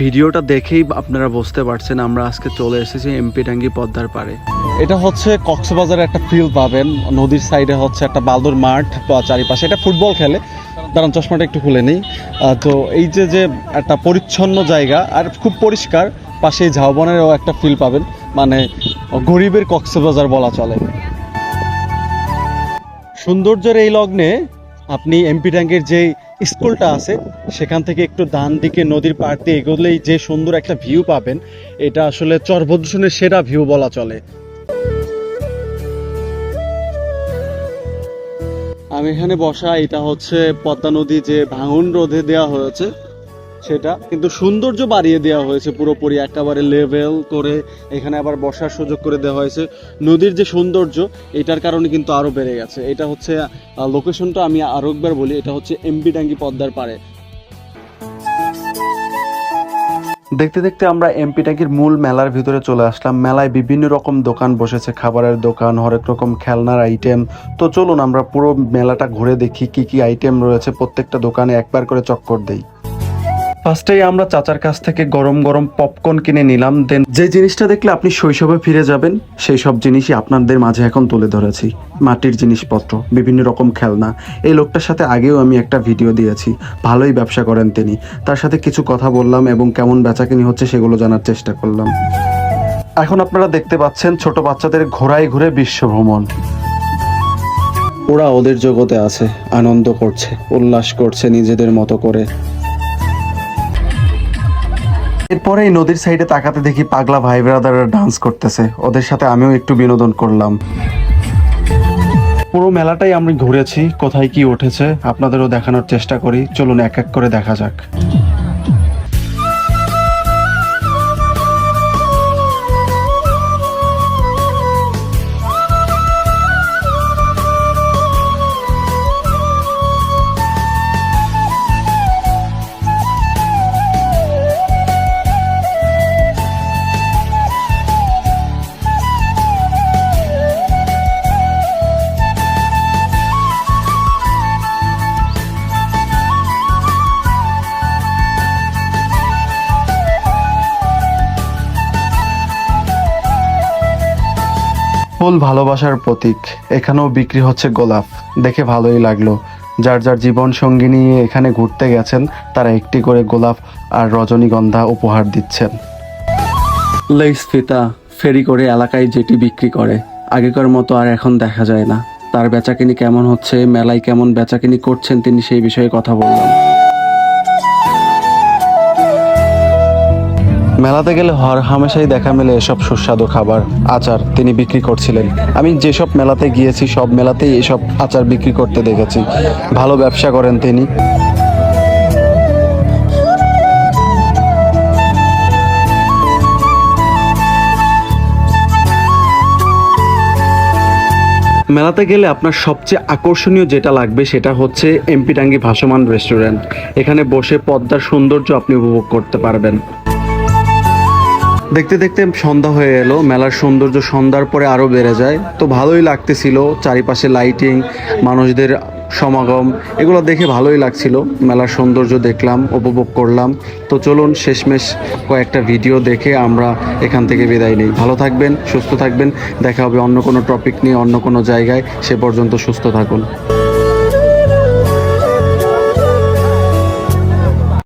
ভিডিওটা দেখেই আপনারা বুঝতে পারছেন আমরা আজকে চলে এসেছি এমপি টাঙ্গি পদ্মার পাড়ে। এটা হচ্ছে কক্সবাজারের একটা ফিল্ড পাবেন, নদীর সাইডে হচ্ছে একটা বালুর মাঠ বা চারিপাশে। এটা ফুটবল খেলে। দাঁড়ান, চশমাটা একটু খুলে নেই। তো এই যে যে একটা পরিচ্ছন্ন জায়গা, আর খুব পরিষ্কার, পাশেই ঝাউবনেরও একটা ফিল পাবেন। মানে গরিবের কক্সবাজার বলা চলে। সৌন্দর্যের এই লগ্নে আপনি এমপি ট্যাঙ্কের যে স্কুলটা আছে, সেখান থেকে একটু ডান দিকে নদীর পাড় দিয়ে এগোলেই যে সুন্দর একটা ভিউ পাবেন, এটা আসলে চরভদ্রসনের সেরা ভিউ বলা চলে। আমি এখানে বসা, এটা হচ্ছে পদ্মা নদী যে ভাঙন রোধে দেওয়া হয়েছে। সেটা কিন্তু সৌন্দর্য বাড়িয়ে দেওয়া হয়েছে পুরোপুরি, একেবারে লেভেল করে এখানে আবার বসার সুযোগ করে দেওয়া হয়েছে। নদীর যে সৌন্দর্য, এটার কারণে কিন্তু আরও বেড়ে গেছে। এটা হচ্ছে লোকেশনটা আমি আরও একবার বলি, এটা হচ্ছে এমবি ডাঙ্গি পদ্মার পাড়ে। দেখতে দেখতে আমরা এমপি ট্যাঙ্কির মূল মেলার ভিতরে চলে আসলাম। মেলায় বিভিন্ন রকম দোকান বসেছে, খাবারের দোকান, হরেক রকম খেলনার আইটেম তো চলুন আমরা পুরো মেলাটা ঘুরে দেখি, কি কি আইটেম রয়েছে প্রত্যেকটা দোকানে একবার করে চক্কর দেই। ফার্স্টেই আমরা চাচার কাছ থেকে গরম গরম পপকর্ন কিনে নিলাম দেন যে জিনিসটা দেখলে আপনি শৈশবে ফিরে যাবেন, সেই সব জিনিসই আপনাদের মাঝে এখন তুলে ধরেছি। মাটির জিনিসপত্র, বিভিন্ন রকম খেলনা। এই লোকটার সাথে আগেও আমি একটা ভিডিও দিয়েছি। ভালোই ব্যবসা করেন তিনি। তার সাথে কিছু কথা বললাম এবং কেমন বেচাকিনি হচ্ছে সেগুলো জানার চেষ্টা করলাম। এখন আপনারা দেখতে পাচ্ছেন ছোট বাচ্চাদের ঘোরায় ঘুরে বিশ্ব ভ্রমণ ওরা ওদের জগতে আছে, আনন্দ করছে, উল্লাস করছে নিজেদের মতো করে। এরপরে নদীর সাইডে তাকাতে দেখি পাগলা ভাই ব্রাদাররা ডান্স করতেছে। ওদের সাথে আমিও একটু বিনোদন করলাম। পুরো মেলাটাই আমি ঘুরেছি, কোথায় কি উঠেছে, আপনাদেরও দেখানোর চেষ্টা করি। চলুন এক এক করে দেখা যাক। ফুল ভালোবাসার প্রতীক। এখানেও বিক্রি হচ্ছে গোলাপ। দেখে ভালোই লাগল। যার যার জীবন সঙ্গী নিয়ে এখানে ঘুরতে গেছেন, তারা একটি করে গোলাপ আর রজনীগন্ধা উপহার দিচ্ছেন। লেস ফিতা ফেরি করে এলাকায় যেটি বিক্রি করে। আগেকার মতো আর এখন দেখা যায় না। তার বেচাকিনি কেমন হচ্ছে, মেলায় কেমন বেচাকিনি করছেন তিনি সেই বিষয়ে কথা বললাম। মেলাতে গেলে হর হামেশাই দেখা মেলে এসব সুস্বাদু খাবার, আচার তিনি বিক্রি করছিলেন। আমি যেসব মেলাতে গিয়েছি, সব মেলাতেই এসব আচার বিক্রি করতে দেখেছি। ভালো ব্যবসা করেন তিনি। মেলাতে গেলে আপনার সবচেয়ে আকর্ষণীয় যেটা লাগবে সেটা হচ্ছে এমপি টাঙ্গি ভাসমান রেস্টুরেন্ট। এখানে বসে পদ্মার সৌন্দর্য আপনি উপভোগ করতে পারবেন। দেখতে দেখতে সন্ধ্যা হয়ে এলো, মেলার সৌন্দর্য সন্ধ্যার পরে আরও বেড়ে যায়। তো ভালোই লাগতেছিল, চারিপাশে লাইটিং মানুষদের সমাগম, এগুলো দেখে ভালোই লাগছিল। মেলার সৌন্দর্য দেখলাম, উপভোগ করলাম। তো চলুন শেষমেশ কয়েকটা ভিডিও দেখে আমরা এখান থেকে বিদায় নিই। ভালো থাকবেন, সুস্থ থাকবেন, দেখা হবে অন্য কোনো টপিক নিয়ে, অন্য কোনো জায়গায়। সে পর্যন্ত সুস্থ থাকুন।